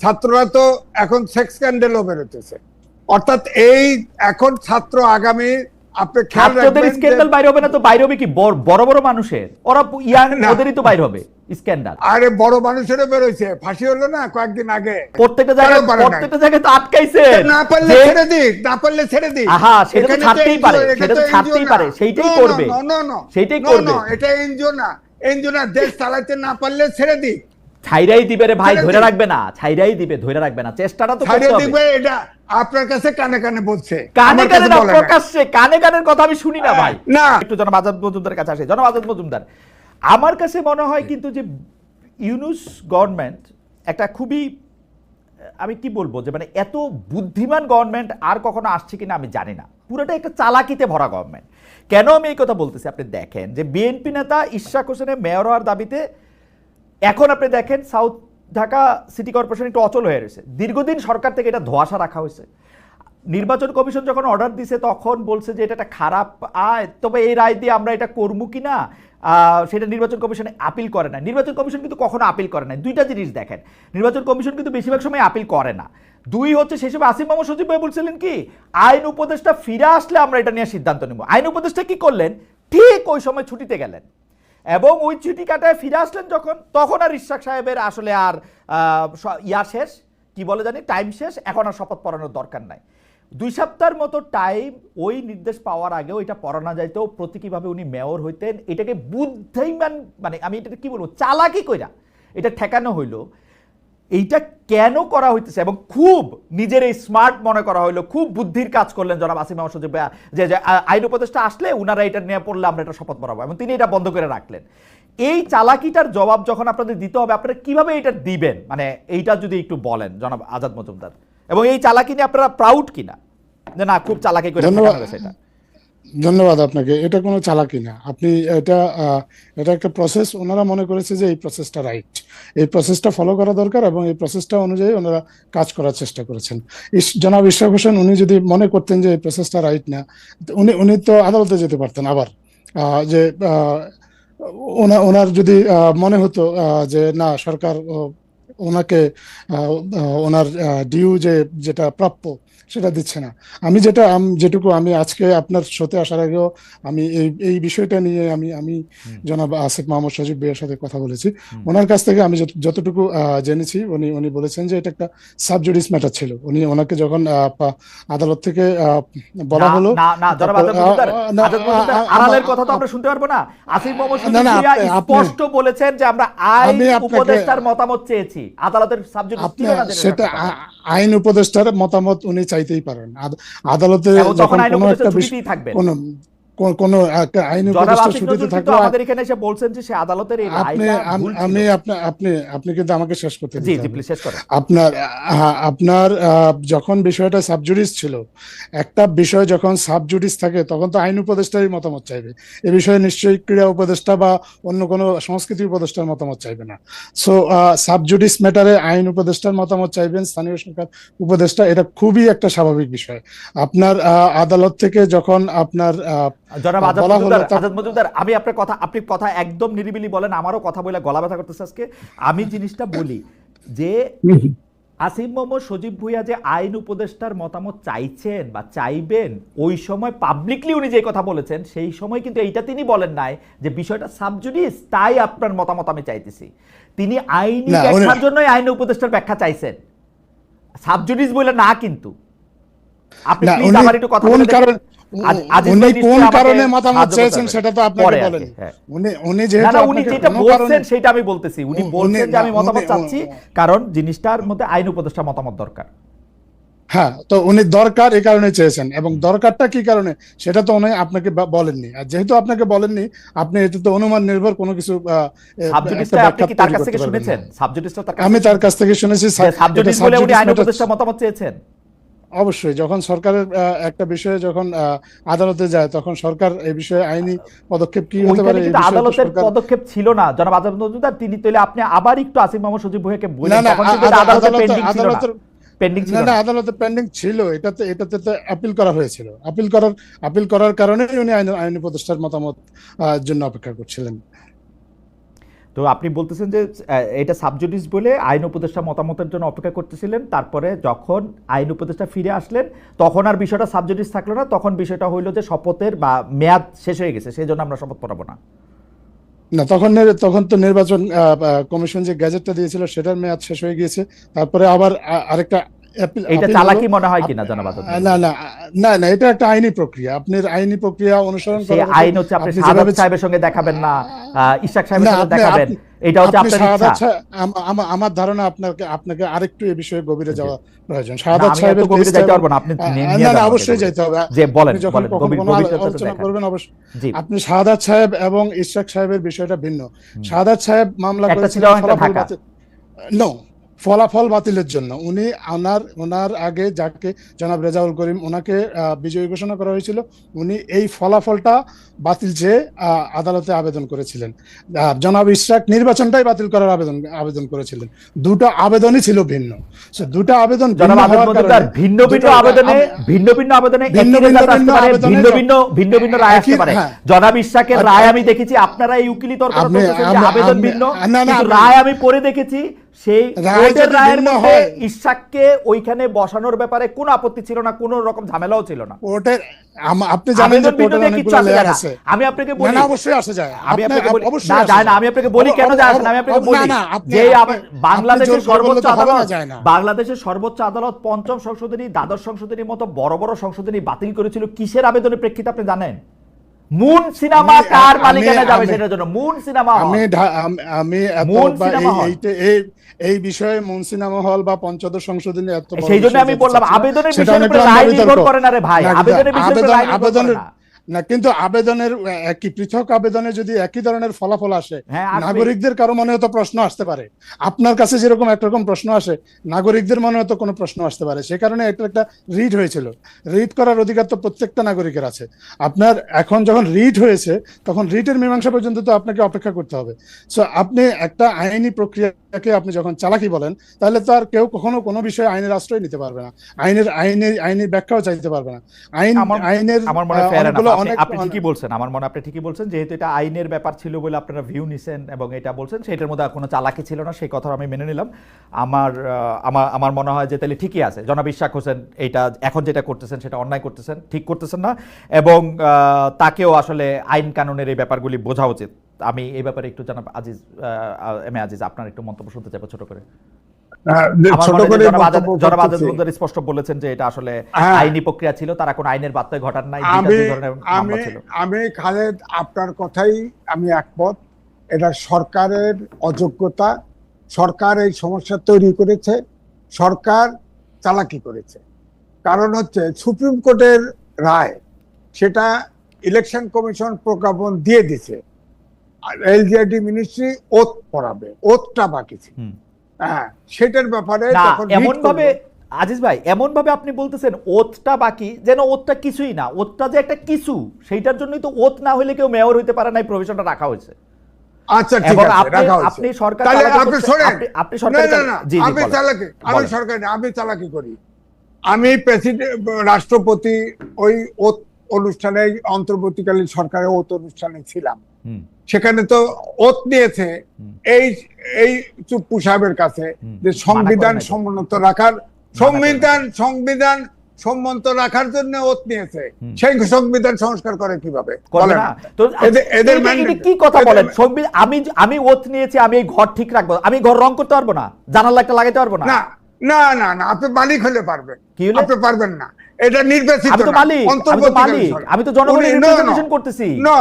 ছাত্ররা তো এখন সেক্স স্ক্যান্ডেলও বেরোতেছে। অর্থাৎ এই এখন ছাত্র আগামী আপনি খেয়াল রাখবেন স্ক্যান্ডাল বাইরে হবে না তো বাইরে হবে কি? বড় বড় বড় মানুষের। ওরা ইয়াং ওদেরই তো বাইরে হবে স্ক্যান্ডাল আরে বড় মানুষেরও বেরোইছে ফাঁসি হলো না কয়েকদিন আগে? প্রত্যেকটা জায়গায় কেন পারে নাই? প্রত্যেকটা জায়গায় তো আটকাইছে। না পারলে ছেড়ে দিক না পারলে ছেড়ে দিক। সেটা তো ছাড়তেই পারে, এটা সেটা তো ছাড়তেই পারে, সেইটাই করবে। সেইটাই। এটা এনজিও না। এনজিও না দেশ চালাতে না পারলে ছেড়ে দিক। ছাইরাই দিবে রে ভাই ধরে রাখবে না ছাইরাই দিবে ধরে রাখবে না চেষ্টাটা তো করতে হবে। দিবে এটা আপনার কাছে কানে কানে বলছে কানে কানে না। প্রকাশ্যে কানে কানের কথা আমি শুনি না ভাই। না। একটু জনাব আজাদ মজুমদার কাছে আসে জনাব আজাদ মজুমদার। আমার কাছে মনে হয় কিন্তু যে ইউনুস গভর্নমেন্ট একটা খুবই আমি কি বলব যে মানে এত বুদ্ধিমান গভর্নমেন্ট আর কখনো আসছে কিনা আমি জানি না। পুরোটা একটা চালাকিতে ভরা গভর্নমেন্ট। কেন আমি এই কথা বলতেছি? আপনি দেখেন যে বিএনপি নেতা ইশাক হোসেনের মেয়র হওয়ার দাবিতে এখন আপনি দেখেন সাউথ ঢাকা সিটি কর্পোরেশন একটু অচল হয়ে রয়েছে। দীর্ঘদিন সরকার থেকে এটা ধোয়াশা রাখা হয়েছে। নির্বাচন কমিশন যখন অর্ডার দিছে, তখন বলছে যে এটা একটা খারাপ আয়। তবে এই রায় দিয়ে আমরা এটা করব কি না সেটা নির্বাচন কমিশনে আপিল করে না। নির্বাচন কমিশন কিন্তু কখনো আপিল করে না। দুইটা জিনিস দেখেন। নির্বাচন কমিশন কিন্তু বেশিরভাগ সময় আপিল করে না। দুই হচ্ছে সেই সময় আসিফ মোহাম্মদ সজিব ভাই বলছিলেন কি, আইন উপদেষ্টা ফিরে আসলে আমরা এটা নিয়ে সিদ্ধান্ত নেব। আইন উপদেষ্টা কি করলেন? ঠিক ওই সময় ছুটিতে গেলেন। এবং ওই চিঠি কাটায় ফিরে আসলেন যখন, তখন আর ইশাক সাহেবের আসলে আর ইয়া শেষ, কি বলে জানি টাইম শেষ, এখন আর শপথ পড়ানোর দরকার নাই। দুই সপ্তাহের মতো টাইম ওই নির্দেশ পাওয়ার আগেও ওইটা পড়ানো যাইতেও প্রতীকীভাবে উনি মেয়র হইতেন, এটাকে বুদ্ধিমান মানে আমি এটাকে কি বলব, চালাকি কইরা, এটা ঠেকানো হইল। এইটা কেন করা হইতেছে? এবং খুব নিজের এই স্মার্ট মনে করা হইল খুব বুদ্ধির কাজ করলেন জনাব আসিম সজিব যে আইন উপদেষ্টা আসলে উনারা এটা নিয়ে পড়লে আমরা এটা শপথ পড়াবো এবং তিনি এটা বন্ধ করে রাখলেন। এই চালাকিটার জবাব যখন আপনাদের দিতে হবে আপনারা কীভাবে এটা দিবেন? মানে এইটা যদি একটু বলেন জনাব আজাদ মজুমদার। এবং এই চালাকি নিয়ে আপনারা প্রাউড কিনা? যে না খুব চালাকি করে ধন্যবাদ। ধন্যবাদ আপনাকে। এটা কোনো চালাকি না। আপনি এটা এটা একটা প্রসেস ওনারা মনে করেছে যে এই প্রসেসটা রাইট এই প্রসেসটা ফলো করা দরকার এবং এই প্রসেসটা অনুযায়ী ওনারা কাজ করার চেষ্টা করেছেন। জনাব ইশরাক হোসেন, উনি যদি মনে করতেন যে এই প্রসেসটা রাইট না, উনি উনি তো আদালতে যেতে পারতেন আবার। যে ওনার যদি মনে হতো যে না, সরকার ওনাকে ওনার ডিউ যে, যেটা প্রাপ্য সেটা দিচ্ছে না। আমি যেটা যেটুকু আমি আজকে আপনার শোতে আসার আগেও আমি এই এই বিষয়টা নিয়ে আমি আমি জনাব আসিফ মাহমুদ সজিব ভাইয়ের সাথে কথা বলেছি। ওনার কাছ থেকে আমি যতটুকু জেনেছি উনি উনি বলেছেন যে এটা একটা সাবজুডিস ম্যাটার ছিল। উনি ওনাকে যখন আদালত থেকে বলা হলো আড়ালের কথা তো আমরা শুনতে পারব না। আসিফ মোহাম্মদ স্পষ্ট বলেছেন যে আমরা আইন উপদেষ্টার মতামত চেয়েছি। আদালতের জেনে সেটা আইন উপদেষ্টার মতামত উনি চাইতেই পারেন। আদালতে যখন কোনো একটা বিষয় কোনো কোন- কোনো একটা আইন উপদেষ্টা ছুটিতে থাকলে আমাদের এখানে এসে বলছেন যে সে আদালতের এই রায়টা আম- আমি আপনি আপনি আপনি কিন্তু আমাকে শেষ করতে জি জি প্লিজ শেষ করেন। আপনার আপনার যখন বিষয়টা সাবজুডিস ছিল একটা বিষয় যখন সাবজুডিস থাকে তখন তো আইন উপদেষ্টারই মতামত চাইবে। এ বিষয়ে নিশ্চয়ই ক্রীড়া উপদেষ্টা বা অন্য কোনো সংস্কৃতি উপদেষ্টার মতামত চাইবে না। সো সাবজুডিস ম্যাটারে আইন উপদেষ্টার মতামত চাইবেন স্থানীয় সরকার উপদেষ্টা এটা খুবই একটা স্বাভাবিক বিষয়। আপনার আহ, আদালত থেকে যখন আপনার আহ, জনাব আজাদ মজুমদার আমি আপনার কথা আপনি কথা একদম নিরিবিলি বলেন আমারও কথা বলে গলা ব্যথা করতেছে আজকে। আমি জিনিসটা বলি যে আসিফ মোহাম্মদ সজীব ভুইয়া যে আইন উপদেষ্টার মতামত চাইছেন বা চাইবেন ওই সময় পাবলিকলি উনি যে কথা বলেছেন সেই সময় কিন্তু এইটা তিনি বলেন নাই যে বিষয়টা সাবজুডিস তাই আপনার মতামত আমি চাইতেছি। তিনি আইনি ব্যাখ্যার জন্যই আইন উপদেষ্টার ব্যাখ্যা চাইছেন। সাবজুডিস বলে না কিন্তু। আপনি প্লিজ আমার একটু কথা কোন কারণে আজ- আজিজ উনি কোন কারণে মতামত চেয়েছেন সেটা তো আপনাকে বলেন। হ্যাঁ। উনি উনি যেহেতু না উনি যেটা বলছেন সেটা আমি বলতেছি। উনি উনি- বলছেন যে আমি মতামত চাচ্ছি কারণ জিনিসটার মধ্যে আইন উপদেষ্টা মতামত দরকার। হ্যাঁ তো উনি দরকার এই কারণে চেয়েছেন এবং দরকারটা কি কারণে সেটা তো উনি আপনাকে বলেননি। আর যেহেতু আপনাকে বলেননি আপনি এতে তো অনুমান নির্ভর কোনো কিছু আমি তার কাছ থেকে শুনেছি সা- বলে উনি আইন উপদেষ্টা মতামত চেয়েছেন। অবশ্যই যখন সরকারের একটা বিষয়ে যখন আদালতে যায় তখন সরকার এই বিষয়ে আইনি পদক্ষেপ কি হতে পারে? আদালতের পদক্ষেপ ছিল না। জনাব আজাদ মজুমদার তিনি তাহলে আপনি আবার একটু আসিফ মোহাম্মদ সজিব ভুইয়াকে বলেন। তখন পেন্ডিং ছিল না। আদালতের পেন্ডিং ছিল না না আদালতে পেন্ডিং ছিল। এটাতে এটাতে তো আপিল করা হয়েছিল। আপিল করার আপিল করার কারণে উনি আইন আইন উপদেষ্টার মতামত জন্য অপেক্ষা করছিলেন। তো আপনি বলতেছেন যে এটা সাবজুডিস বলে আইন উপদেষ্টা মতামতের জন্য অপেক্ষা করতেছিলেন। তারপরে যখন আইন উপদেষ্টা ফিরে আসলেন, তখন আর বিষয়টা সাবজুডিস থাকল না। তখন বিষয়টা হইল যে, শপথের বা মেয়াদ শেষ হয়ে গেছে। সেই জন্য আমরা শপথ পড়াবো না। না, তখন তখন তো নির্বাচন কমিশন যে গ্যাজেটটা দিয়েছিল, সেটার মেয়াদ শেষ হয়ে গিয়েছে। তারপরে আবার আরেকটা appeal চালাকি মনে হয় কিনা জনাব না না না না এটা একটা আইনি প্রক্রিয়া। আপনার আইনি প্রক্রিয়া অনুসরণ করার আইন হচ্ছে আপনি সাদাত সাহেবের সঙ্গে দেখাবেন না ইশাক সাহেবের সঙ্গে দেখাবেন। এটা হচ্ছে আপনার ইচ্ছা। আমার ধারণা আপনাকে আপনাকে আরেকটু এই বিষয়ে গভীরে যাওয়া প্রয়োজন। সাহেবের গভীরে এবং- আপনি না, না, অবশ্যই যাইতে হবে। যে বলেন, বলেন, গভীর- আলোচনা করবেন অবশ্যই। আপনি শাহাদাত সাহেব এবং ইশরাক সাহেবের বিষয়টা ভিন্ন। শাহাদাত সাহেব মামলা করেছিলেন ঢাকা। নো ফলাফল বাতিলের জন্য। উনি ওনার ওনার আগে যাকে জনাব রেজাউল করিম ওনাকে বিজয়ী ঘোষণা করা হয়েছিল উনি এই ফলাফলটা বাতিল চেয়ে আদালতে আবেদন করেছিলেন। জনাব ইশরাক নির্বাচনটাই বাতিল করার আবেদন আবেদন করেছিলেন। দুটো আবেদনই ছিল ভিন্ন। দুটো আবেদন ভিন্ন ভিন্ন ভিন্ন আবেদনে ভিন্ন ভিন্ন আবেদনে ভিন্ন ভিন্ন ভিন্ন ভিন্ন ভিন্ন রায় আসতে পারে। হ্যাঁ। জনাব ইশাকের আচ্ছা, রায় আমি দেখেছি আপনারা এই উকিলি তর্ক আবেদন ভিন্ন রায় আমি পড়ে দেখেছি সেই কোর্টের রায়ের মধ্যে ইশাককে ওইখানে বসানোর ব্যাপারে কোনো আপত্তি ছিল না কোনো রকম ঝামেলাও ছিল না। কোর্টের আপনি জানেন যে কোর্টের দিয়ে অনেকগুলো লেয়ার আছে। আমি আপনাকে বলি না অবশ্যই আসে যায়। আমি আপনাকে বলি না যায় না আমি আপনাকে বলি কেন যায় না? আমি আপনাকে বলি যে বাংলাদেশের সর্বোচ্চ আদালত বাংলাদেশের সর্বোচ্চ আদালত পঞ্চম সংশোধনী দ্বাদশ সংশোধনীর মতো বড় বড় সংশোধনী বাতিল করেছিল। কিসের আবেদনের প্রেক্ষিতে আপনি জানেন? মুন সিনেমা কার মালিকানা যাবে সেটার জন্য? মুন সিনেমা আমি আম- এত এই-। এই বিষয়ে মুন সিনেমা হল বা পঞ্চদশ সংশোধনী এত সেই জন্য আমি বললাম আবেদনের বিষয়ে রায় নির্ভর করে না রে ভাই। আবেদনের উপরে আবেদন- না কিন্তু আবেদনের একই পৃথক আবেদনে যদি একই ধরনের ফলাফল আসে হ্যাঁ, নাগরিকদের কারও মনে হয়তো প্রশ্ন আসতে পারে। আপনার কাছে যেরকম একরকম প্রশ্ন আসে নাগরিকদের মনে হয়তো কোনো প্রশ্ন আসতে পারে। সে কারণে এটা একটা রিড হয়েছিল। রিড করার অধিকার তো প্রত্যেকটা নাগরিকের আছে। আপনার এখন যখন রিড হয়েছে তখন রিটের মীমাংসা পর্যন্ত তো আপনাকে অপেক্ষা করতে হবে। সো আপনি একটা আইনি প্রক্রিয়াকে আপনি যখন চালাকি বলেন তাহলে তো আর কেউ কখনো কোনো বিষয়ে আইনের আশ্রয় নিতে পারবে না। আইনের আইনের আইনের ব্যাখ্যাও চাইতে পারবে না। আইন আইনের আমার মনে অনেকগুলো আপনি ঠিকই বলছেন আমার মনে আপনি ঠিকই বলছেন যেহেতু এটা আইনের ব্যাপার ছিল বলে আপনারা ভিউ নিছেন এবং এটা বলছেন সেটার মধ্যে কোনো চালাকি ছিল না সেই কথা আমি মেনে নিলাম। আমার আমার আমার মনে হয় যে তাহলে ঠিকই আছে। জনাব ইশাক হোসেন এইটা এখন যেটা করতেছেন সেটা অন্যায় করতেছেন ঠিক করতেছেন না এবং আহ, তাকেও আসলে আইন কানুনের এই ব্যাপারগুলি বোঝা উচিত। আমি এই ব্যাপারে একটু জানাব আজিজ এম এ আজিজ আপনার একটু মন্তব্য শুনতে চাইব ছোট করে। হ্যাঁ, হয় করে যে জনাব আজাদ- বক্তব্য জনাব আজাদ করতেছি। মজুমদার স্পষ্ট বলেছেন যে এটা আসলে। আইনি প্রক্রিয়া ছিল তারা কোনো আইনের বার্তায় ঘটান নাই আমি দুই ধরনের মামলা আমি ছিল। আমি খালেদ আপনার কথাই আমি একমত। এটা সরকারের অযোগ্যতা সরকার এই সমস্যা তৈরি করেছে সরকার চালাকি করেছে। কারণ হচ্ছে সুপ্রিম কোর্টের রায় সেটা ইলেকশন কমিশন প্রজ্ঞাপন দিয়ে দিছে এলজিআইডি মিনিস্ট্রি ওত পড়াবে ওতটা বাকি ছিল। হ্যাঁ সেটার ব্যাপারে এমন ভাবে আজিজ ভাই এমন ভাবে আপনি বলতেছেন ওতটা বাকি যেন ওতটা কিছুই না ওতটা যে একটা কিছু সেইটার জন্যই তো ওত না হলে কেউ মেয়র হইতে পারে না এই প্রভিশনটা রাখা হয়েছে। আচ্ছা ঠিক আছে আপনি- রাখা হয়েছে। আপনি সরকার তাহলে আপনি করছেন- আপনি- আপনি না সরকারি না চালাকি- না জি, জি, আমি চালাকি আমি বলেন। আমি চালাকি করি। আমি প্রেসিডেন্ট রাষ্ট্রপতি ওই ওত অনুষ্ঠানে অন্তর্বর্তীকালীন সরকারের ওত অনুষ্ঠানে ছিলাম। সেখানে তো ওত নিয়েছে এই এই চুপ্পু সাহেবের কাছে যে সংবিধান মানা। সমুন্নত রাখার সংবিধান সংবিধান সম্মত রাখার জন্য ওত নিয়েছে। সেই সংবিধান সংস্কার করে কীভাবে? তো এদের- কি কথা বলেন? আমি আমি ওত নিয়েছি আমি এই ঘর ঠিক রাখব। আমি ঘর রং করতে পারব না? জানালা একটা লাগাতে পারব না? না না না আপনি মালিক হলে পারবেন? আপনি পারবেন না। এটা নির্বাচিত আমি তো মালিক, আমি তো মালিক, আমি তো জনগণের করতেছি। no,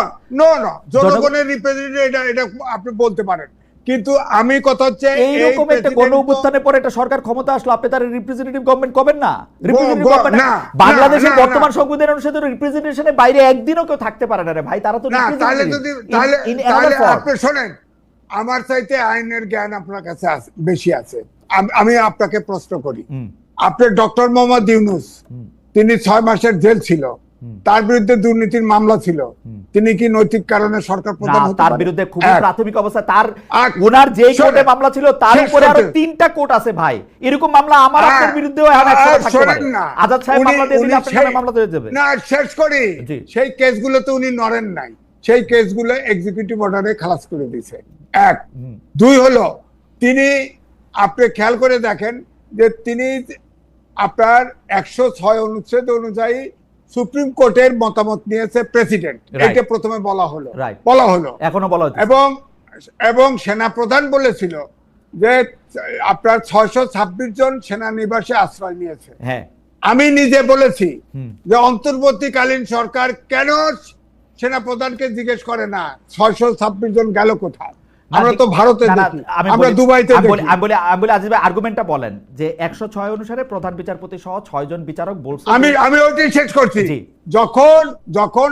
জনগণের রিপ্রেজেন্টেটিভ এটা এটা আপনি বলতে পারেন। কিন্তু আমি কথা হচ্ছে এইরকম একটা গণ অভ্যুত্থানের পরে একটা সরকার ক্ষমতা আসলো আপনি তার রিপ্রেজেন্টেটিভ গভর্নমেন্ট করবেন না? রিপ্রেজেন্টেটিভ গভর্নমেন্ট বাংলাদেশের বর্তমান সংবিধান অনুসারে রিপ্রেজেন্টেশনের বাইরে একদিনও কেউ থাকতে পারে না রে ভাই তারা তো না তাহলে যদি তাহলে তাহলে আপনি শোনেন আমার চাইতে আইনের জ্ঞান আপনার কাছে বেশি আছে। আমি আপনাকে প্রশ্ন করি। আপনি ডক্টর মোহাম্মদ ইউনুস তিনি ছয় মাসের জেল ছিল। তার বিরুদ্ধে দুর্নীতির মামলা ছিল। তিনি কি নৈতিক কারণে সরকার প্রধান হতে তার বিরুদ্ধে এক। প্রাথমিক অবস্থা। তার ওনার যে কোর্টে মামলা ছিল তার উপরে আরও তিনটা কোর্ট আছে ভাই। এরকম মামলা আমার আপনার বিরুদ্ধেও এখন একসাথে থাকতে পারে। আজাদ সাহেব মামলা দিয়ে দিলে আপনার মামলা দিয়ে যাবে না শেষ করি। সেই কেসগুলোতে উনি নড়েন নাই। সেই কেসগুলো এক্সিকিউটিভ অর্ডারে খালাস করে দিয়েছে। এক। দুই হলো তিনি আপনি খেয়াল করে দেখেন যে তিনি আপনার একশো ছয় অনুচ্ছেদ অনুযায়ী সুপ্রিম কোর্টের মতামত নিয়েছে প্রেসিডেন্ট। এটা প্রথমে বলা হলো। বলা হলো। এখনও বলা হচ্ছে। এবং সেনা প্রধান বলেছিল যে আপনার ছয়শো ছাব্বিশ জন সেনানিবাসে আশ্রয় নিয়েছে। হ্যাঁ। আমি নিজে বলেছি যে অন্তর্বর্তীকালীন সরকার কেন সেনা প্রধানকে জিজ্ঞেস করে না ছয়শো ছাব্বিশ জন গেল কোথায়? আমরা তো ভারতে দেখি। আমি আমরা দুবাইতে দেখি। আমি বলি আমি বলি আজিজ ভাই আর্গুমেন্টটা বলেন যে একশো ছয় অনুসারে প্রধান বিচারপতি সহ ছয় জন বিচারক বলছে। আমি আমি ওইটাই শেষ করছি। যখন যখন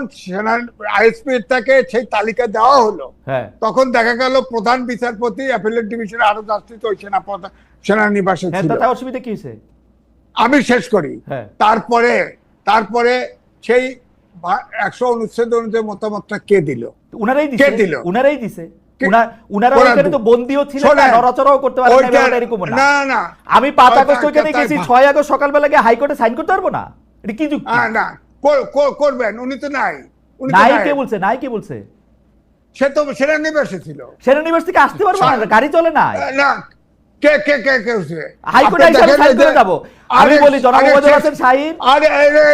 আইএসপি থেকে সেই তালিকা দেওয়া হলো হ্যাঁ। তখন দেখা গেল প্রধান বিচারপতি অ্যাপিলেট ডিভিশনের আরও সেনা সেনানিবাসে হ্যাঁ ছিল। তাতে অসুবিধা কি হয়েছে? আমি শেষ করি। হ্যাঁ। তারপরে তারপরে সেই একশো অনুচ্ছেদ অনুযায়ী মতামতটা কে দিল? উনারাই কে দিল? উনারাই দিছে। উনারা ওরা তো বন্দিও ছিলেন না নড়াচড়াও করতে পারেন না এরকম না না না আমি পাঁচ আগস্ট ওইখানে গেছি তাই- আগস্ট সকালবেলা গিয়ে হাইকোর্টে সাইন করতে পারব না এটা কি যুক্তি হ্যাঁ, না কর- কর- করবেন উনি তো নাই উনি নাই নাই। কে বলছে নাই কে বলছে সে তো সেনানিবাসে ছিল সেনানিবাস থেকে আসতে পারব না গাড়ি চলে না না কে কে কে কে হচ্ছে হাইকোর্টে আমি সাইন করে যে- আমি বলি জনাব আরে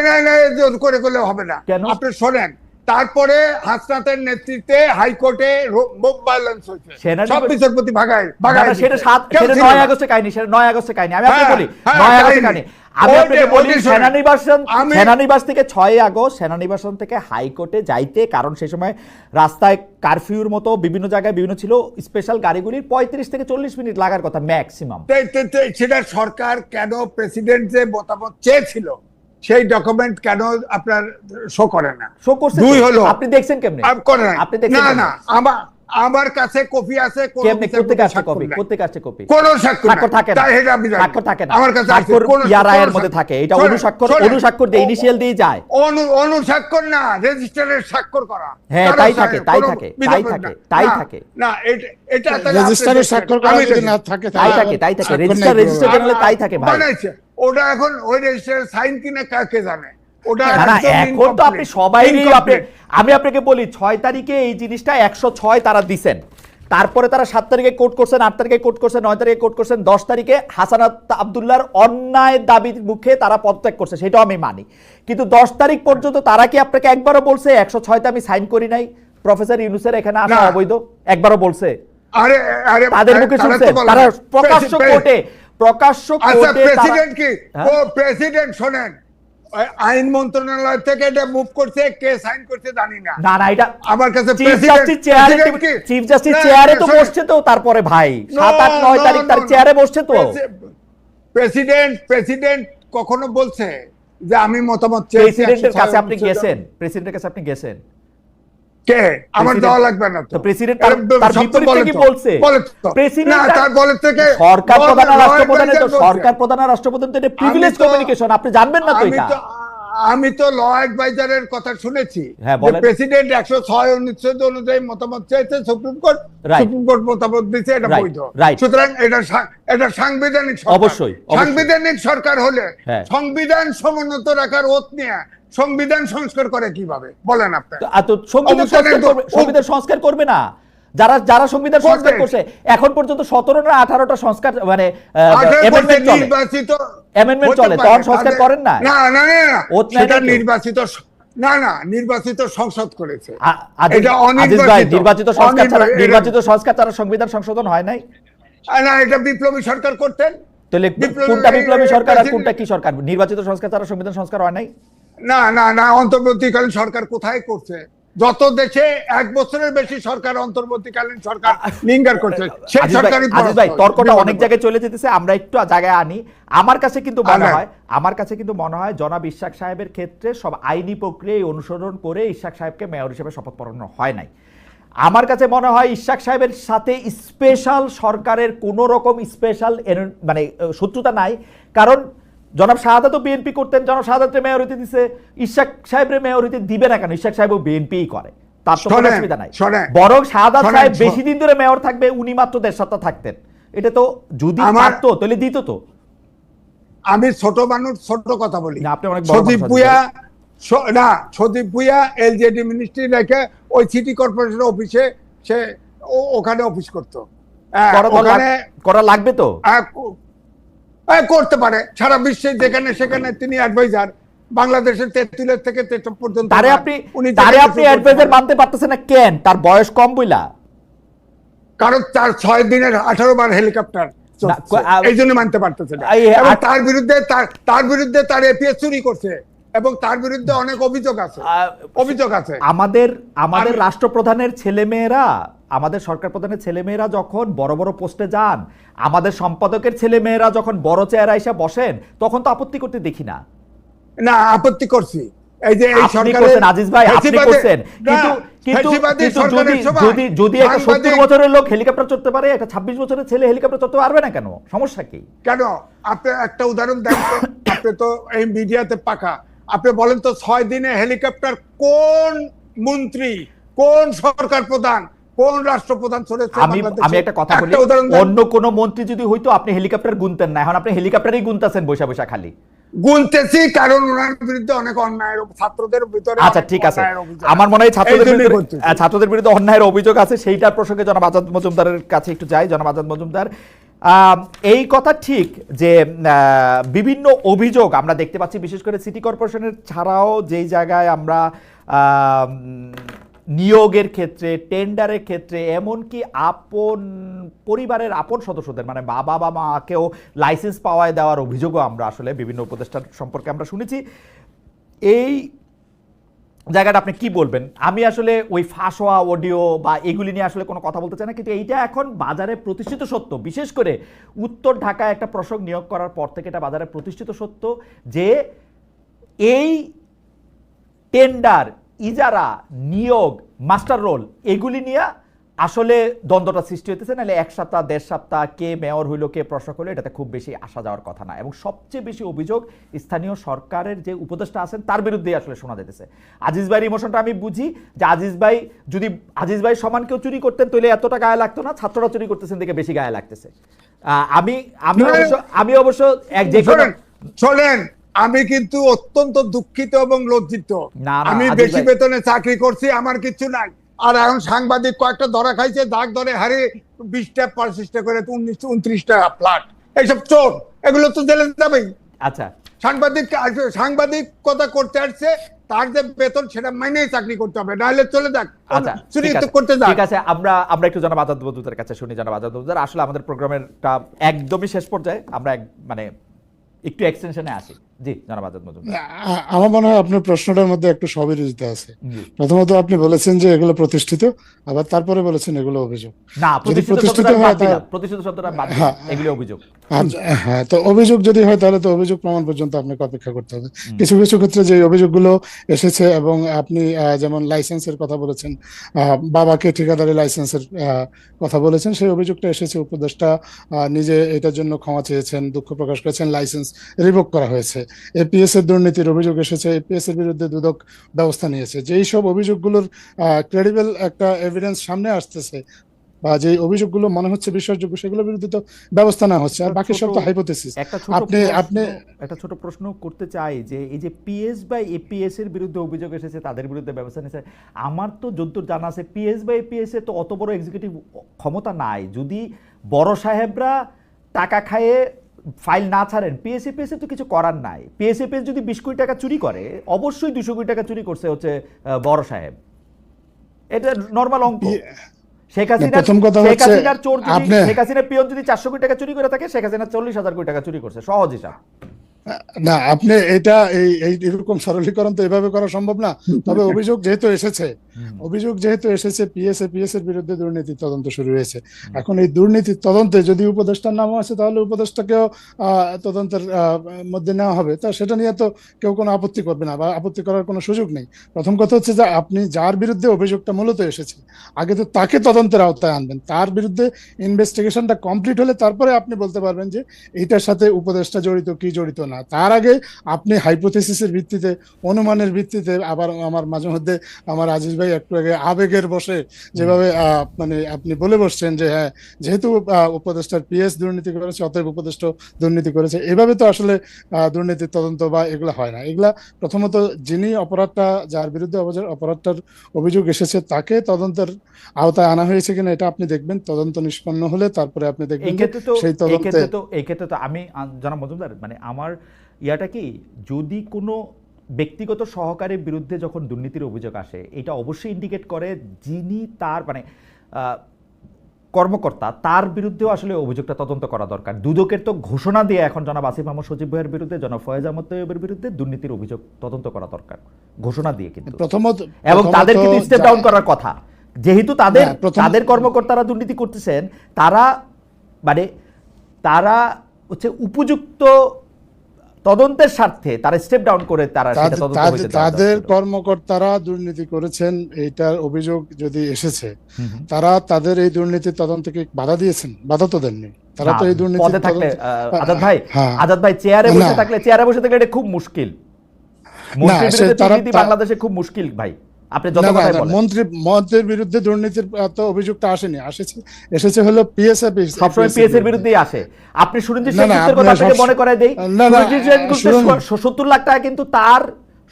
না, না, করে করলে হবে না কেন? আপনি শোনেন তারপরে হাসনাতের নেতৃত্বে হাইকোর্টে ভায়োলেন্স হয়েছে সব বিচারপতি ভাগায় ভাগায় সেটা সাত সেটা নয় আগস্টে কাহিনী সেটা নয় আগস্টে কাহিনী। আমি আপনাকে হ্যাঁ, বলি হ্যাঁ, নয় আগস্টে কাহিনী। আমি আপনাকে বলি সেনানিবাসন সেনানিবাস থেকে ছয় আগস্ট সেনানিবাসন থেকে হাইকোর্টে যাইতে কারণ সেই সময় রাস্তায় কারফিউর মতো বিভিন্ন জায়গায় বিভিন্ন ছিল স্পেশাল গাড়িগুলির পঁয়ত্রিশ থেকে চল্লিশ মিনিট লাগার কথা ম্যাক্সিমাম সেটা সরকার কেন প্রেসিডেন্ট যে মতামত চেয়েছিল? সেই ডকুমেন্ট কেন আপনার শো করে না? শো করছে দুই হলো। আপনি দেখছেন কেমনে? করে না আপনি দেখছেন না না আমার আমার কাছে কপি আছে কপি? কপি? কোন স্বাক্ষর থাকে না। স্বাক্ষর থাকে না। আমার কাছে কোনো- ইয়া মধ্যে থাকে। এটা অনুস্বাক্ষর। অনুস্বাক্ষর দিয়ে ইনিশিয়াল দিয়ে যায়। অনু অনুস্বাক্ষর না রেজিস্টারের স্বাক্ষর করা। হ্যাঁ, তাই থাকে, তাই থাকে, তাই থাকে, তাই থাকে। না এটা এটা তাহলে আপনি রেজিস্টারে স্বাক্ষর করা যদি না থাকে তাই থাকে তাই থাকে। Register register? তাই থাকে? ভাই ওটা এখন ওই রেজিস্টারের সাইন কিনা কাকে জানে? না এখন তো আপনি সবাই আমি আপনাকে বলি ছয় তারিখে এই জিনিসটা একশো ছয় তারা দিছেন। তারপরে তারা সাত তারিখে কোর্ট করছেন আট তারিখে কোর্ট করছেন নয় তারিখে কোর্ট করছেন দশ তারিখে হাসানাত আবদুল্লাহর অন্যায় দাবির মুখে তারা পদত্যাগ করছে সেটাও আমি মানি। কিন্তু দশ তারিখ পর্যন্ত তারা কি আপনাকে একবারও বলছে একশো ছয়তে আমি সাইন করি নাই? প্রফেসর ইউনুসের এখানে আসা অবৈধ? একবারও বলছে? আরে আরে তাদের মুখে তারা শুনছেন? তারা প্রকাশ্য কোর্টে প্রকাশ্য আচ্ছা কোর্টে প্রেসিডেন্ট কি? হ্যাঁ? ও প্রেসিডেন্ট শোনেন। আইন মন্ত্রণালয় থেকে এটা মুভ করছে কে সাইন করছে জানি না। না না এটা আমার কাছে চিফ জাস্টিস চেয়ারে চিফ জাস্টিস চেয়ারে তো বসছে তো তারপরে ভাই। No, সাত আট নয় no, তারিখ তার. চেয়ারে বসছে তো। প্রেসিডেন্ট প্রেসিডেন্ট কখনো বলছে যে আমি মতামত চেয়েছি প্রেসিডেন্টের কাছে আপনি গেছেন। প্রেসিডেন্টের কাছে আপনি গেছেন। কে? আমার দেওয়া লাগবে না তো। প্রেসিডেন্ট তার- বিপরীতে কি বলছে? প্রেসিডেন্ট না তার- বলে থেকে সরকার প্রধান আর রাষ্ট্রপ্রধানের তো সরকার প্রধান আর রাষ্ট্রপ্রধান তো এটা প্রিভিলেজ কমিউনিকেশন আপনি জানবেন না তো আমি এটা। তো আমি তো ল অ্যাডভাইজারের কথা শুনেছি। হ্যাঁ। প্রেসিডেন্ট একশো ছয় অনুচ্ছেদ অনুযায়ী মতামত চাইছে সুপ্রিম কোর্ট সুপ্রিম কোর্ট মতামত দিচ্ছে এটা বৈধ। সুতরাং এটা এটা সাংবিধানিক অবশ্যই, অবশ্যই। সাংবিধানিক সরকার হলে হ্যাঁ। সংবিধান সমুন্নত রাখার ওত নিয়ে সংবিধান সংস্কার করে কীভাবে? বলেন আপনি। সংবিধান সংস্কার করবে না। যারা যারা সংবিধান সংস্কার করছে এখন পর্যন্ত সতেরো না আঠারোটা সংস্কার মানে অ্যামেন্ডমেন্ট চলে। তখন সংস্কার করেন না? না? নির্বাচিত না না নির্বাচিত সংসদ করেছে। এটা। নির্বাচিত সংস্কার ছাড়া নির্বাচিত সংস্কার ছাড়া সংবিধান সংশোধন হয় নাই? না এটা বিপ্লবী সরকার করতেন। তাহলে কোনটা বিপ্লবী সরকার আর কোনটা কি সরকার? নির্বাচিত সংস্কার ছাড়া সংবিধান সংস্কার হয় নাই? না না না অন্তর্বর্তীকালীন সরকার কোথায় করছে? যত দেশে এক বছরের বেশি সরকার অন্তর্বর্তীকালীন সরকার লিঙ্গার করছে সেই আজিজ ভাই তর্কটা অনেক জায়গায় চলে যেতেছে আমরা একটু জায়গায় আনি। আমার কাছে কিন্তু মনে হয় আমার কাছে কিন্তু মনে হয় জনাব ইশাক সাহেবের ক্ষেত্রে সব আইনি প্রক্রিয়া অনুসরণ করে ইশাক সাহেবকে মেয়র হিসেবে শপথ পড়ানো হয় নাই। আমার কাছে মনে হয় ইশাক সাহেবের সাথে স্পেশাল সরকারের কোনো রকম স্পেশাল মানে শত্রুতা নাই। কারণ জনাব শাহাদা তো বিএনপি করতেন জনাব শাহাদাতে মেয়র হইতে দিছে ইশাক সাহেবের মেয়র হইতে দিবে না কেন? ইশাক সাহেবও বিএনপিই করে। তার তো কোনো অসুবিধা নাই। বরং শাহাদাত সাহেব বেশি দিন ধরে মেয়র থাকবে উনি মাত্র দেড় সপ্তাহ থাকতেন। এটা তো যদি পারতো তাহলে দিত তো। আমি ছোট মানুষ ছোট কথা বলি। মানুষ, ভুয়া না সদীপ ভুইয়া এলজেডি মিনিস্ট্রি রেখে ওই সিটি কর্পোরেশন অফিসে সে ওখানে অফিস করতো। হ্যাঁ, করা ওখানে করা লাগবে তো। করতে পারে। সারা বিশ্বে যেখানে সেখানে তিনি অ্যাডভাইজার বাংলাদেশের তেঁতুলের থেকে তেতব পর্যন্ত তারে আপনি উনি তারে আপনি অ্যাডভাইজার মানতে পারতেছেন না কেন? তার বয়স কম বইলা। কারণ তার ছয় দিনের আঠারো বার হেলিকপ্টার এই জন্য মানতে পারতেছে না। এবং তার বিরুদ্ধে তার তার বিরুদ্ধে তার এপিএস চুরি করছে। এবং তার বিরুদ্ধে অনেক অভিযোগ আছে। অভিযোগ আছে। আমাদের আমাদের আমি- রাষ্ট্রপ্রধানের ছেলেমেয়েরা আমাদের সরকার প্রধানের ছেলেমেয়েরা যখন বড় বড় পোস্টে যান আমাদের সম্পাদকের ছেলে মেয়েরা যখন বড় চেয়ারে এসে বসেন তখন তো আপত্তি করতে দেখি না। না আপত্তি করছি। এই যে এই সরকারের আজিজ ভাই আপনি করছেন। কিন্তু কিন্তু যদি যদি যদি একটা সত্তর সাংবাদিক- বছরের লোক হেলিকপ্টার চড়তে পারে একটা ছাব্বিশ বছরের ছেলে হেলিকপ্টার চড়তে পারবে না কেন? সমস্যা কি? কেন? আপনি একটা উদাহরণ আপনি তো এই মিডিয়াতে পাকা। আপনি বলেন তো ছয় দিনে হেলিকপ্টার কোন মন্ত্রী কোন সরকার প্রধান কোন রাষ্ট্রপ্রধান চলেছে আমি আমি একটা কথা বলি অন্য কোন মন্ত্রী যদি হইতো আপনি হেলিকপ্টার গুনতেন না। এখন আপনি হেলিকপ্টারই গুনতেছেন বৈশা বৈশা খালি। গুনতেছি কারণ ওনার বিরুদ্ধে অনেক অন্যায়ের ছাত্রদের ভিতরে আচ্ছা ঠিক আছে। অভিযোগ আমার মনে হয় ছাত্রদের বিরুদ্ধে ছাত্রদের বিরুদ্ধে অন্যায়ের অভিযোগ আছে। সেইটার প্রসঙ্গে জনাব আজাদ মজুমদারের কাছে একটু যাই। জনাব আজাদ মজুমদার এই কথা ঠিক যে বিভিন্ন অভিযোগ আমরা দেখতে পাচ্ছি বিশেষ করে সিটি কর্পোরেশনের ছাড়াও যেই জায়গায় আমরা আম, নিয়োগের ক্ষেত্রে টেন্ডারের ক্ষেত্রে, এমনকি আপন পরিবারের আপন সদস্যদের মানে বাবা বা মাকেও লাইসেন্স পাওয়ায় দেওয়ার অভিযোগও আমরা আসলে বিভিন্ন উপদেষ্টার সম্পর্কে আমরা শুনেছি। এই জায়গাটা আপনি কি বলবেন? আমি আসলে ওই ফাঁস হওয়া অডিও বা এগুলি নিয়ে আসলে কোনো কথা বলতে চাই না, কিন্তু এইটা এখন বাজারে প্রতিষ্ঠিত সত্য। বিশেষ করে উত্তর ঢাকায় একটা প্রসঙ্গ নিয়োগ করার পর থেকে এটা বাজারে প্রতিষ্ঠিত সত্য যে এই টেন্ডার ইজারা নিয়োগ মাস্টার রোল এগুলি নিয়ে আসলে দ্বন্দ্বটা সৃষ্টি হতেছে নাহলে এক সপ্তাহ দেড় সপ্তাহ কে মেয়র হইল কে প্রশাসক হইল এটাতে খুব বেশি আসা যাওয়ার কথা না। এবং সবচেয়ে বেশি অভিযোগ স্থানীয় সরকারের যে উপদেষ্টা আছেন তার বিরুদ্ধেই আসলে শোনা যেতেছে আজিজ ভাইয়ের ইমোশনটা আমি বুঝি যে আজিজ ভাই যদি আজিজ ভাই সমান কেউ চুরি করতেন তাহলে এতটা গায়ে লাগতো না ছাত্ররা চুরি করতেছেন দেখে বেশি গায়ে লাগতেছে। আহ, আমি আমি অবশ্য আমি অবশ্য এক যে শোনেন। আমি কিন্তু অত্যন্ত দুঃখিত এবং লজ্জিত। আমি বেশি বেতনে চাকরি করছি আমার কিছু নাই। আর এখন সাংবাদিক কয়েকটা ধরা খাইছে দাগ ধরে হারে বিশটা পঁচিশটা করে উনিশ উনত্রিশটা ফ্ল্যাট। এইসব চোর এগুলো তো জেলে যাবেই। আচ্ছা। সাংবাদিক সাংবাদিক কথা করতে আসছে তার যে বেতন সেটা মাইনেই চাকরি করতে হবে নাহলে চলে যাক। আচ্ছা চুরি তো করতে যাক। ঠিক আছে আমরা আমরা একটু জানাব আজাদ মজুমদার কাছে শুনি জানাব আজাদ মজুমদার আসলে আমাদের প্রোগ্রামেরটা একদমই শেষ পর্যায়ে আমরা মানে একটু এক্সটেনশনে আসি। জি জানাব আজাদ মজুমদার। আমার মনে হয় আপনার প্রশ্নটার মধ্যে একটু সবিরোধিতা আছে। প্রথমত আপনি বলেছেন যে এগুলো প্রতিষ্ঠিত আবার তারপরে বলেছেন এগুলো অভিযোগ। না প্রতিষ্ঠিত হয় প্রতিষ্ঠিত শব্দটা বাদ হ্যাঁ। অভিযোগ। হ্যাঁ তো অভিযোগ যদি হয় তাহলে তো অভিযোগ প্রমাণ পর্যন্ত আপনাকে অপেক্ষা করতে হবে। কিছু কিছু ক্ষেত্রে যে অভিযোগগুলো এসেছে এবং আপনি যেমন লাইসেন্সের কথা বলেছেন বাবাকে ঠিকাদারি লাইসেন্সের কথা বলেছেন সেই অভিযোগটা এসেছে। উপদেষ্টা নিজে এটার জন্য ক্ষমা চেয়েছেন দুঃখ প্রকাশ করেছেন লাইসেন্স রিভোক করা হয়েছে। এপিএস এর দুর্নীতির অভিযোগ এসেছে এপিএস এর বিরুদ্ধে দুদক ব্যবস্থা নিয়েছে। যেই সব অভিযোগগুলোর ক্রেডিবল একটা এভিডেন্স সামনে আসতেছে বা যে অভিযোগগুলো মনে হচ্ছে বিশ্বাসযোগ্য সেগুলোর বিরুদ্ধে তো ব্যবস্থা না হচ্ছে। আর বাকি সব তো হাইপোথেসিস আপনি আপনি একটা ছোট প্রশ্ন করতে চাই যে এই যে পিএস বা এপিএস এর বিরুদ্ধে অভিযোগ এসেছে তাদের বিরুদ্ধে ব্যবস্থা নিয়েছে। আমার তো যদ্দূর জানা আছে পিএস বা এপিএস এর তো অত বড় এক্সিকিউটিভ ক্ষমতা নাই। যদি বড় সাহেবরা টাকা খায়ে ফাইল না ছাড়েন পিএসএপিএস তো কিছু করার নাই। পিএসএপিএস যদি বিশ কোটি টাকা চুরি করে অবশ্যই দুশো কোটি টাকা চুরি করছে হচ্ছে বড় সাহেব। এটা নর্মাল অঙ্ক। শেখ হাসিনা প্রথম কথা শেখ হাসিনার চোর শেখ হাসিনার পিয়ন যদি চারশো কোটি টাকা চুরি করে থাকে শেখ হাসিনা চল্লিশ হাজার কোটি টাকা চুরি করছে। সহজ হিসাব। না আপনি এটা এই এই এরকম সরলীকরণ তো এভাবে করা সম্ভব না। তবে অভিযোগ যেহেতু এসেছে অভিযোগ যেহেতু এসেছে পিএসএ পিএস এর বিরুদ্ধে দুর্নীতির তদন্ত শুরু হয়েছে। এখন এই দুর্নীতির তদন্তে যদি উপদেষ্টার নামও আছে তাহলে উপদেষ্টাকেও তদন্তের মধ্যে নেওয়া হবে। তা সেটা নিয়ে তো কেউ কোনো আপত্তি করবে না বা আপত্তি করার কোনো সুযোগ নেই। প্রথম কথা হচ্ছে যে আপনি যার বিরুদ্ধে অভিযোগটা মূলত এসেছে আগে তো তাকে তদন্তের আওতায় আনবেন। তার বিরুদ্ধে ইনভেস্টিগেশনটা কমপ্লিট হলে তারপরে আপনি বলতে পারবেন যে এইটার সাথে উপদেষ্টা জড়িত কি জড়িত না। তার আগে আপনি হাইপোথেসিসের ভিত্তিতে অনুমানের ভিত্তিতে আবার আমার মাঝে মধ্যে আমার আজিজ ভাই একটু আগে আবেগের বসে যেভাবে মানে আপনি বলে বসছেন যে হ্যাঁ যেহেতু উপদেষ্টার পিএস দুর্নীতি করেছে অতএব উপদেষ্টা দুর্নীতি করেছে এভাবে তো আসলে আহ, দুর্নীতির তদন্ত বা এগুলা হয় না। এগুলা প্রথমত যিনি অপরাধটা যার বিরুদ্ধে অপরাধটার অভিযোগ এসেছে তাকে তদন্তের আওতায় আনা হয়েছে কিনা এটা আপনি দেখবেন। তদন্ত নিষ্পন্ন হলে তারপরে আপনি দেখবেন সেই এই তদন্তে ক্ষেত্রে তো এই ক্ষেত্রে তো আমি জনাব মজুমদার মানে আমার ইয়াটা কি যদি কোনো ব্যক্তিগত সহকারের বিরুদ্ধে যখন দুর্নীতির অভিযোগ আসে এটা অবশ্যই ইন্ডিকেট করে যিনি তার মানে কর্মকর্তা তার বিরুদ্ধেও আসলে অভিযোগটা তদন্ত করা দরকার। দুদকের তো ঘোষণা দিয়ে এখন জনাব আসিফ মাহমুদ সজীব ভাইয়ের বিরুদ্ধে জনাব ফয়েজ আহমদ তৈয়বের বিরুদ্ধে দুর্নীতির অভিযোগ তদন্ত করা দরকার। ঘোষণা দিয়ে কিন্তু। প্রথমত এবং তাদের কিন্তু স্টেপ ডাউন করার কথা। যেহেতু তাদের তাদের কর্মকর্তারা দুর্নীতি করতেছেন তারা মানে তারা হচ্ছে উপযুক্ত তদন্তের স্বার্থে তারা স্টেপ ডাউন করে তারা সেটা তাদের- কর্মকর্তারা দুর্নীতি করেছেন এইটার অভিযোগ যদি এসেছে। তারা তাদের এই দুর্নীতি তদন্তকে বাধা দিয়েছেন বাধা তো দেননি। তারা তো এই দুর্নীতি পদে থাকলে আজাদ ভাই হ্যাঁ। আজাদ ভাই চেয়ারে বসে থাকলে চেয়ারে বসে থাকলে এটা খুব মুশকিল। বাংলাদেশে খুব মুশকিল ভাই। আপনি যত কথাই বলেন। মন্ত্রী মন্ত্রীর বিরুদ্ধে দুর্নীতির তো অভিযোগটা আসেনি আসেছে এসেছে হলো পিএসএফ সবসময় পিএস এর বিরুদ্ধেই আসে। আপনি সুরেন্দ্র সেনগুপ্তের কথা আপনাকে মনে করায় দেই সুরেন্দ্র সুরঞ্জিত সত্তর লাখ টাকা কিন্তু তার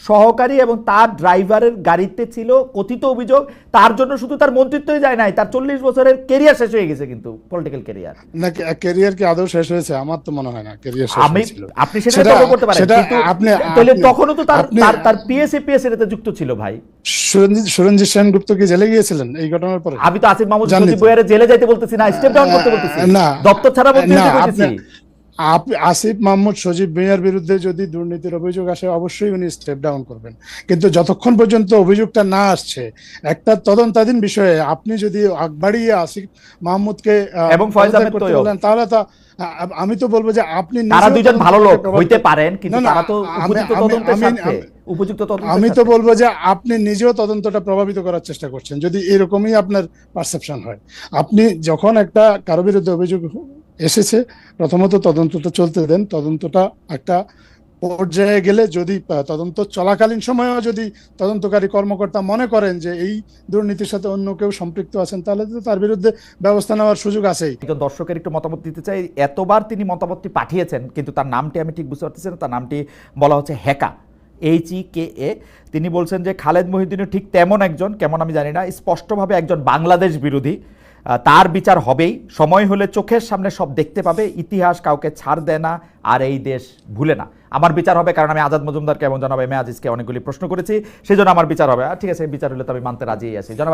সহকারী এবং তার ড্রাইভারের গাড়িতে ছিল কথিত অভিযোগ। তার জন্য শুধু তার মন্ত্রিত্বই যায় নাই তার চল্লিশ বছরের কেরিয়ার শেষ হয়ে গেছে কিন্তু পলিটিক্যাল কেরিয়ার না ক্যারিয়ার কি আদৌ শেষ হয়েছে? আমার তো মনে হয় না ক্যারিয়ার শেষ আমি আপনি সেটা তর্ক করতে পারেন কিন্তু আপনি তাহলে তখনও তো তার তার তার পিএসএ পিএস এর যুক্ত ছিল ভাই। সুরঞ্জিত সুরঞ্জিত সেনগুপ্ত কি জেলে গিয়েছিলেন এই ঘটনার পরে? আমি তো আসিফ মাহমুদ সজীব তো। জেলে যাইতে বলতেছি না স্টেপ ডাউন করতে বলতেছি। না। দপ্তর ছাড়া বলতে বলতেছি। আসিফ মাহমুদ সজীব মিয়ার বিরুদ্ধে যদি দুর্নীতির অভিযোগ আসে অবশ্যই উনি স্টেপ ডাউন করবেন। কিন্তু যতক্ষণ পর্যন্ত অভিযোগটা না আসছে একটা তদন্তাধীন বিষয়ে আপনি যদি আগবাড়িয়ে আসিফ মাহমুদকে এবং তাহলে তো আমি তো বলব যে আপনি তারা দুজন ভালো লোক হইতে পারেন কিন্তু তারা তো উপযুক্ত তদন্তের আমি- উপযুক্ত তদন্তের আমি তো বলব যে আপনি নিজেও তদন্তটা প্রভাবিত করার চেষ্টা করছেন যদি এরকমই আপনার পারসেপশন হয়। আপনি যখন একটা কারও বিরুদ্ধে অভিযোগ এসেছে। প্রথমত তদন্তটা চলতে দেন। তদন্তটা একটা পর্যায়ে গেলে যদি তদন্ত চলাকালীন সময়েও যদি তদন্তকারী কর্মকর্তা মনে করেন যে এই দুর্নীতির সাথে অন্য কেউ সম্পৃক্ত আছেন, তাহলে তো তার বিরুদ্ধে ব্যবস্থা নেওয়ার সুযোগ আছেই। একজন দর্শকের একটু মতামত দিতে চাই, এতবার তিনি মতামতটি পাঠিয়েছেন, কিন্তু তার নামটি আমি ঠিক বুঝতে পারতেছি না, তার নামটি বলা হচ্ছে হ্যাকা এইচ ই কে এ তিনি বলছেন যে খালেদ মহিউদ্দিনও ঠিক তেমন একজন, কেমন আমি জানি না, স্পষ্টভাবে একজন বাংলাদেশ বিরোধী। তার বিচার হবেই। সময় হলে চোখের সামনে সব দেখতে পাবে। ইতিহাস কাউকে ছাড় দেয় না, আর এই দেশ ভুলে না। আমার বিচার হবে কারণ আমি আজাদ মজুমদারকে এবং জনাব এম আজিজকে অনেকগুলি প্রশ্ন করেছি। সেই জন্য আমার বিচার হবে। ঠিক আছে বিচার হলে তো আমি মানতে রাজি আছি। জনাব